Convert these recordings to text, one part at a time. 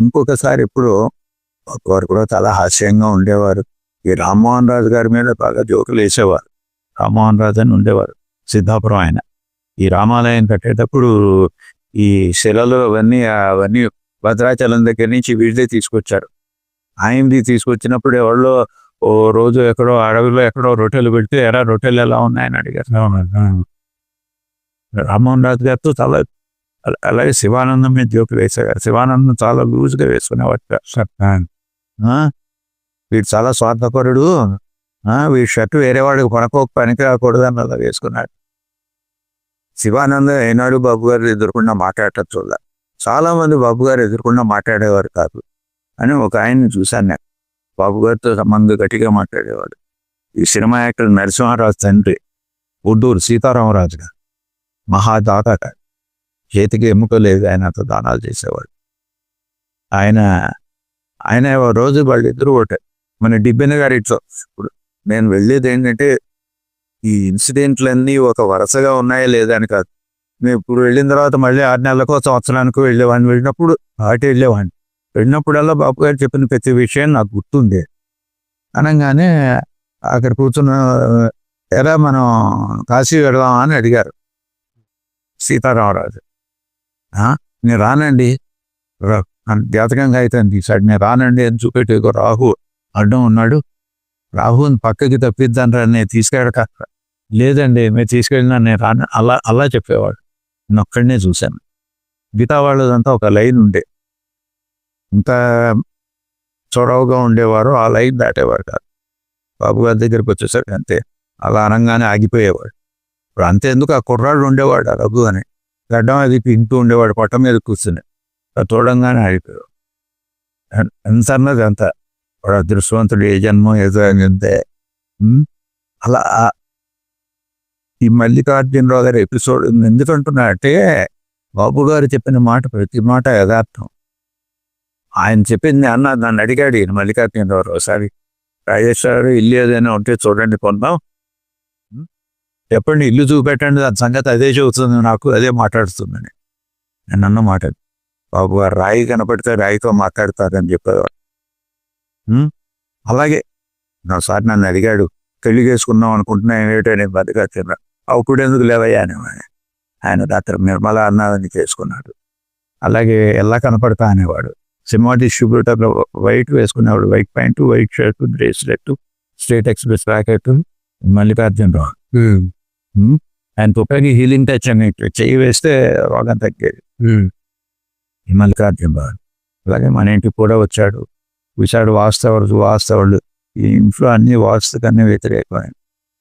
ఇంకొకసారి ఇప్పుడు వారు కూడా చాలా హాస్యంగా ఉండేవారు. ఈ రామ్మోహన్ రాజు గారి మీద బాగా జోకులు వేసేవారు. రామ్మోహన్ రాజు అని ఉండేవారు సిద్ధాపురం ఆయన. ఈ రామాలయం కట్టేటప్పుడు ఈ శిలలు అవన్నీ అవన్నీ భద్రాచలం దగ్గర నుంచి వీళ్ళే తీసుకొచ్చారు. ఆయనది తీసుకొచ్చినప్పుడు ఎవరో ఓ రోజు ఎక్కడో అడవిలో ఎక్కడో రొట్టెలు పెడితే ఎరా రొట్టెలు ఎలా ఉన్నాయని అడిగారు. రామ్మోహన్ రాజు గారితో చాలా అలాగే శివానందం మీద జోకులు వేసేవారు శివానందం చాలా లూజ్గా వేసుకునేవారు షర్ట్ ఆ? వీడు చాలా స్వార్థపరుడు. ఆ, వీడి షర్ట్ వేరే వాడికి కొనకోక పనికి రాకూడదు అని అలా వేసుకున్నాడు. శివానందం ఏనాడు బాబు గారు ఎదుర్కొన్నా మాట్లాడటం చూడ చాలా మంది బాబు గారు ఎదుర్కొన్నా మాట్లాడేవారు కాదు అని ఒక ఆయన్ని చూశాను నేను. బాబు గారితో సంబంధం గట్టిగా మాట్లాడేవాడు. ఈ సినిమా యాక్టర్ నరసింహారాజు తండ్రి ఉడ్డూరు సీతారామరాజు గారు మహాదాత చేతికి ఎముక లేదు ఆయన అంత దానాలు చేసేవాడు. ఆయన ఆయన రోజు వాళ్ళిద్దరూ ఒకటే. మన డిబ్బెన గారు ఇట్లా ఇప్పుడు నేను వెళ్ళేది ఏంటంటే ఈ ఇన్సిడెంట్లన్నీ ఒక వరుసగా ఉన్నాయా లేదా అని కాదు. నేను ఇప్పుడు వెళ్ళిన తర్వాత మళ్ళీ ఆరు నెలలకు సంవత్సరానికి వెళ్ళేవాడిని. వెళ్ళినప్పుడు అటు వెళ్ళేవాడిని. వెళ్ళినప్పుడల్లా బాబు గారు చెప్పిన ప్రతి విషయం నాకు గుర్తుంది అనగానే అక్కడ కూర్చున్న ఎలా మనం కాశీ వెళ్దామా? అని అడిగారు. సీతారామరాజు. నేను రానండి. జాతకంగా అయితే తీశాడు నేను రానండి అని చూపెట్టి రాహు అడ్డం ఉన్నాడు. రాహుని పక్కకి తప్పిద్దానరా నేను తీసుకెళ్ళక లేదండి మీరు తీసుకెళ్ళినా నేను రాను. అలా అలా చెప్పేవాడు. నేను ఒక్కడనే చూశాను. మిగతా వాళ్ళదంతా ఒక లైన్ ఉండే. ఇంత చొరవగా ఉండేవారు ఆ లైన్ దాటేవాడు కాదు. బాబు గారి దగ్గరికి వచ్చేసరికి అంతే. అలా అనగానే ఆగిపోయేవాడు. ఇప్పుడు అంతే ఎందుకు ఆ కుర్రాడు ఉండేవాడు ఆ రఘు అని. గడ్డం అది తింటూ ఉండేవాడు పొట్ట మీద కూర్చుని. అది చూడంగానే ఆగిపోయాడు. ఎంత అన్నది అంత. వాడు అదృష్టవంతుడు ఏ జన్మం ఏదో అని అంతే. అలా ఈ మల్లికార్జునరావు గారి ఎపిసోడ్ ఎందుకంటున్నా అంటే బాబు గారు చెప్పిన మాట ప్రతి మాట యథార్థం. ఆయన చెప్పింది అన్న నన్ను అడిగాడు ఈయన మల్లికార్జునరావు ఒకసారి రాజేశ్వరు ఇల్లు ఏదైనా ఉంటే చూడండి కొందాం చెప్పండి ఇల్లు చూపెట్టండి దాని సంగతి అదే చెబుతుంది నాకు అదే మాట్లాడుతుందని నేను అన్న మాట బాబు గారు రాయి కనపడితే రాయితో మాట్లాడతారని చెప్పేవాడు. అలాగే ఒకసారి నన్ను అడిగాడు పెళ్ళి చేసుకుందాం అనుకుంటున్నా ఏమిటో? నేను బతిగా తిన్నా అప్పుడు ఎందుకు లేవయ్యా? అని ఆయన రాత్రి నిర్మల అన్నదని చేసుకున్నాడు. అలాగే ఎలా కనపడతా అనేవాడు. సినిమా డిస్ట్రిబ్యూటర్లో white వేసుకునేవాడు. White pant white shirt bracelet state express packet Mallikarjunarao. Rao ఆయన తుపాకి హీలింగ్ టచ్ అని చెయ్యి వేస్తే రోగం తగ్గేది ఈ మల్లికార్జునరావు అలాగే మన ఇంటికి కూడా వచ్చాడు. విశాడు వాస్తవుడు వాస్తవుడు ఈ ఇంట్లో అన్ని వాస్తుకన్నీ వ్యతిరేకమైన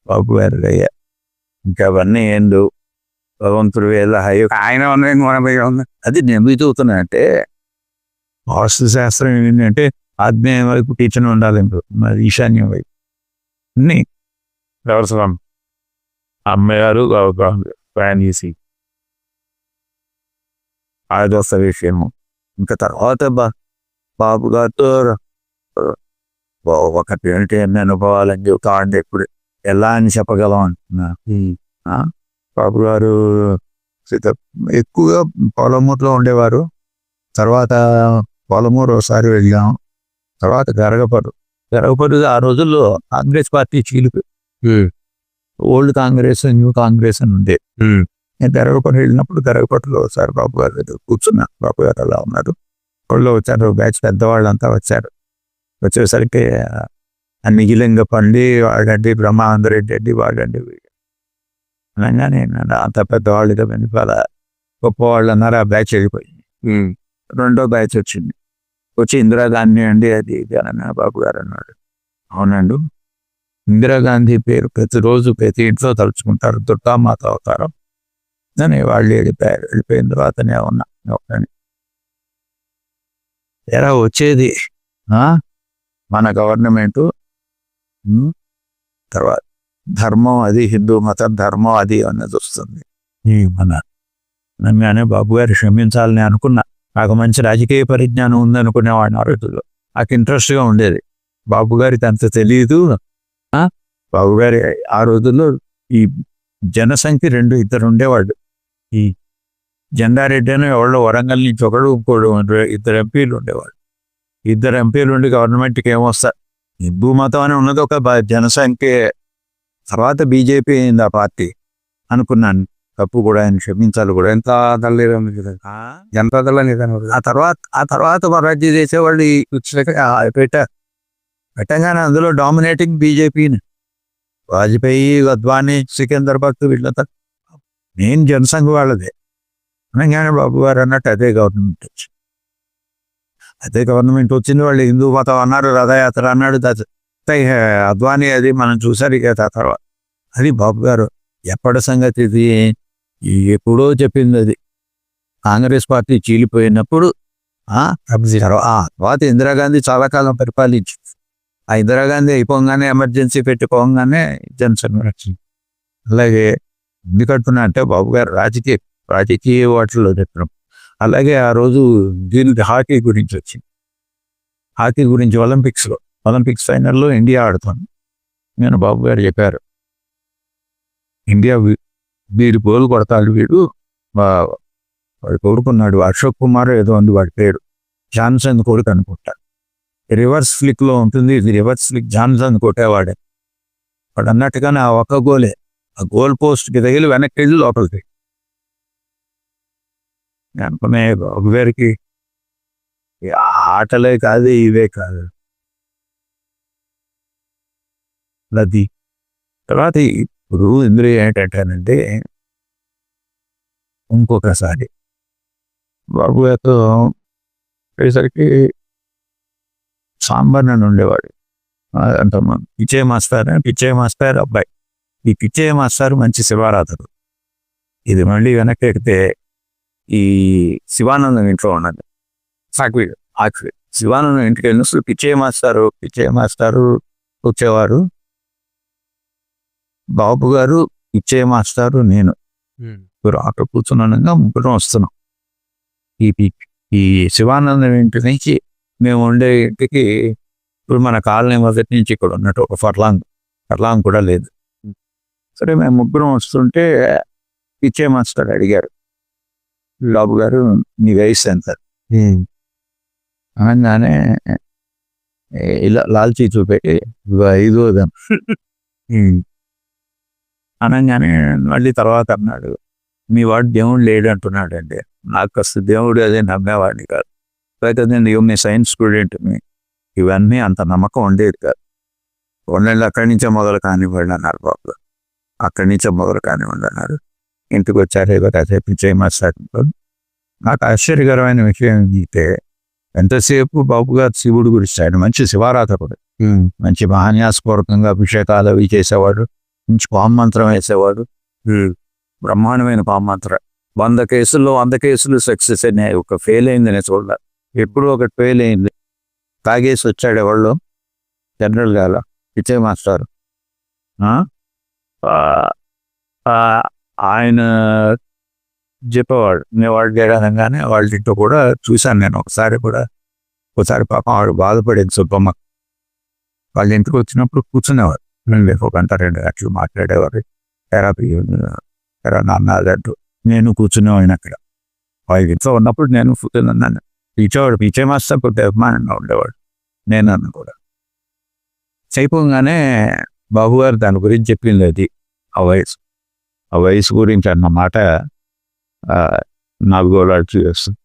బాబు గారు అయ్యా. ఇంకా అవన్నీ ఏందు? భగవంతుడు వేళ అయ్యో ఆయన ఉన్నాయి ఉంది అది నేను చదువుతున్నా అంటే వాస్తు శాస్త్రం ఏంటంటే ఆగ్నేయం వైపు టీచర్ ఉండాలి మరి ఈశాన్యం వైపు. అన్ని. వ్యవసాయం అమ్మగారు ప్రయాణం చేసి ఆదోస్త విషయము. ఇంకా తర్వాత బా బాబు గారితో ఒకటి ఏంటి ఎన్ని అనుభవాలని చెబుతా అంటే ఇప్పుడు ఎలా అని చెప్పగలం అంటున్నా. ఆ? బాబు గారు ఎక్కువగా పొలమూరులో ఉండేవారు. తర్వాత పొలమూరు ఒకసారి వెళ్ళాం. తర్వాత గరగపరు గరగపరు ఆ రోజుల్లో కాంగ్రెస్ పార్టీ చీలిపి ఓల్డ్ కాంగ్రెస్ న్యూ కాంగ్రెస్ అని ఉండే. నేను గరగపరు వెళ్ళినప్పుడు గరగపట్టులో ఒకసారి బాబు గారు దగ్గర కూర్చున్నా. బాబు గారు అలా ఉన్నారు. వాళ్ళు వచ్చారు బ్యాచ్ పెద్దవాళ్ళంతా వచ్చారు. వచ్చేసరికి ఆ నిగిలింగ పండి వాడండి బ్రహ్మానందరెడ్డి రెడ్డి వాడండి వీడు. అనగానే అంత పెద్దవాళ్ళుగా వెనుకాల గొప్ప వాళ్ళు అన్నారు ఆ బ్యాచ్ వెళ్ళిపోయి రెండో బ్యాచ్ వచ్చింది. వచ్చి ఇందిరాగాంధీ అండి అది ఇది అని బాబు గారు అన్నాడు. అవునండు. ఇందిరాగాంధీ పేరు ప్రతిరోజు ప్రతి ఇంట్లో తలుచుకుంటారు దుర్గామాత అవతారం. అని వాళ్ళు వెళ్ళిపోయారు వెళ్ళిపోయిన తర్వాత నేను ఉన్నా. ఎలా వచ్చేది? ఆ? మన గవర్నమెంట్? తర్వాత ధర్మం అది హిందూ మతం ధర్మం అది అన్నది వస్తుంది. ఈ మన అనగానే బాబు గారు క్షమించాలని అనుకున్నా. నాకు మంచి రాజకీయ పరిజ్ఞానం ఉందనుకునేవాడిని ఆ రోజుల్లో. నాకు ఇంట్రెస్ట్గా ఉండేది. బాబు గారికి అంత తెలియదు బాబు గారి ఆ రోజుల్లో ఈ జనసంఖ్య రెండు ఇద్దరు ఉండేవాడు ఈ జెండారెడ్డి అని ఎవరో వరంగల్ నుంచి ఒకడు ఇంకోడు ఇద్దరు ఎంపీలు ఉండేవాడు ఇద్దరు ఎంపీలు ఉండి గవర్నమెంట్కి ఏమొస్తారు హిందూ మతం అని ఉన్నది ఒక జనసంఖ్య తర్వాత బీజేపీ అయింది ఆ పార్టీ అనుకున్నాను. తప్పు కూడా ఆయన క్షమించాలి కూడా. ఎంత జనతా దళ ఆ? తర్వాత ఆ తర్వాత మరాఠీ చేసేవాళ్ళు పెట్టారు. పెట్టగానే అందులో డామినేటింగ్ బీజేపీని. వాజ్పేయి అద్వానీ సికింద్రాబాద్ వీళ్ళంతా నేను జనసంఘ వాళ్ళదే. అనగానే బాబు గారు అన్నట్టు అదే గవర్నమెంట్ వచ్చింది. అదే గవర్నమెంట్ వచ్చింది వాళ్ళు హిందూ మతం అన్నారు రథయాత్ర అన్నాడు అద్వానీ అది మనం చూసారు ఇక తర్వాత. అది బాబు గారు ఎప్పటి సంగతి ఇది? ఎప్పుడో చెప్పింది అది. కాంగ్రెస్ పార్టీ చీలిపోయినప్పుడు తర్వాత ఇందిరాగాంధీ చాలా కాలం పరిపాలించింది. ఆ ఇందిరాగాంధీ అయిపోగానే ఎమర్జెన్సీ పెట్టుకోగానే జన్సన్ వచ్చింది అలాగే ఎందుకంటున్నా అంటే బాబు గారు రాజకీయ రాజకీయ వాటిలో చెప్పడం అలాగే ఆ రోజు దీనికి హాకీ గురించి వచ్చింది. హాకీ గురించి ఒలింపిక్స్లో ఒలింపిక్స్ ఫైనల్లో ఇండియా ఆడుతాను నేను బాబు గారు చెప్పారు. ఇండియా వీడు గోల్ కొడతాడు వీడు వాడు కొడుకున్నాడు అశోక్ కుమార్ ఏదో ఉంది వాడి పేరు. జాన్సన్ కొడుకు అనుకుంటారు. రివర్స్ ఫ్లిక్లో ఉంటుంది. ఇది రివర్స్ ఫ్లిక్ జాన్సన్ కొట్టేవాడే. వాడు అన్నట్టుగానే ఆ ఒక్క గోలే. ఆ గోల్ పోస్ట్కి తగిలి వెనక్కి వెళ్ళి లోపలికి. వెంటనే బాబు ఆటలే కాదు ఇవే కాదు. అది తర్వాత ఇప్పుడు ఇందులో ఏంటంటేనంటే ఇంకొకసారి. బాబు గారితో వచ్చేసరికి సాంబార్ నన్ను ఉండేవాడు. మ- పిచ్చే మాస్టర్ పిచ్చే మాస్టర్ అబ్బాయి. ఈ పిచ్చే మాస్టర్ మంచి శివారాధకుడు. ఇది మళ్ళీ వెనక్కి ఎక్కితే ఈ శివానందం ఇంట్లో ఉన్నది. సాక్వి ఆక్వి. శివానందం ఇంటికి వెళ్ళినప్పుడు పిచ్చే మాస్టారు. పిచ్చే మాస్టారు వచ్చేవారు. బాబు గారు పిచ్చే మాస్టారు నేను. ముగ్గురు అక్కడ కూర్చున్నానుగా ముగ్గురం వస్తున్నాం. ఈ ఈ శివానందం ఇంటి నుంచి మేము ఉండే ఇంటికి ఇప్పుడు మన కాలనీ మొదటి నుంచి ఇక్కడ ఉన్నట్టు ఒక ఫర్లాంగ్ ఫర్లాంగ్ కూడా లేదు. సరే మేము ముగ్గురం వస్తుంటే పిచ్చే మాస్టర్ అడిగారు. బాబు గారు నీ వయసు ఎంత? అనగానే ఇలా లాల్చీ చూపెట్టి "ఇదిగో ఐదు అదం." అనగానే మళ్ళీ తర్వాత అన్నాడు మీ వాడు దేవుడు లేడు అంటున్నాడు అండి నాకు అసలు దేవుడు అదే నమ్మేవాడిని కాదు. లేకపోతే నేను మీ సైన్స్ స్టూడెంట్ని ఇవన్నీ అంత నమ్మకం ఉండేది కాదు. ఉండేది అక్కడి నుంచే మొదలు కానివ్వండి అన్నారు బాబు. అక్కడి నుంచే మొదలు కానివ్వండి అన్నారు ఇంటికి వచ్చారు ఏదో కాసేపు చేయమని నాకు ఆశ్చర్యకరమైన విషయం ఏంటంటే ఎంతసేపు బాబు గారు శివుడు గురించి ఆయన మంచి శివారాధకుడు. మంచి మహాన్యాసపూర్వకంగా అభిషేకాలు అవి చేసేవాడు మంచి పామంత్రం వేసేవాడు. బ్రహ్మాండమైన పామంత్రం వంద కేసుల్లో వంద కేసులు సక్సెస్ అయినాయి. ఒక ఫెయిల్ అయింది నేను చూడాలి. ఎప్పుడు ఒకటి ఫెయిల్ అయింది తాగేసి వచ్చాడు ఎవళ్ళు? జనరల్గా అలా పిచ్చే మాస్టర్. ఆ? ఆ, ఆయన చెప్పేవాడు. నేను వాళ్ళు చేయడంగానే వాళ్ళ ఇంట్లో కూడా చూశాను నేను. ఒకసారి కూడా ఒకసారి పాపం ఆవిడ బాధపడేది సుబ్బమ్మ. వాళ్ళ ఇంటికి వచ్చినప్పుడు కూర్చునేవారు నేను ఒక గంట రెండు గంటలు మాట్లాడేవారు ఎరా ఎరా నాన్న అదంటూ నేను కూర్చునేవాడిని అక్కడ. వాళ్ళ ఇంట్లో ఉన్నప్పుడు నేను కూర్చున్నాను పిచ్చేవాడు పిచ్చే మాస్టర్ కొద్దిగా అభిమానంగా ఉండేవాడు. నేను అన్న కూడా. చైపోగానే బాబు గారు దాని గురించి చెప్పింది అది ఆ వయసు. ఆ వయసు గురించి అన్న మాట ఆ, నాకు చేస్తుంది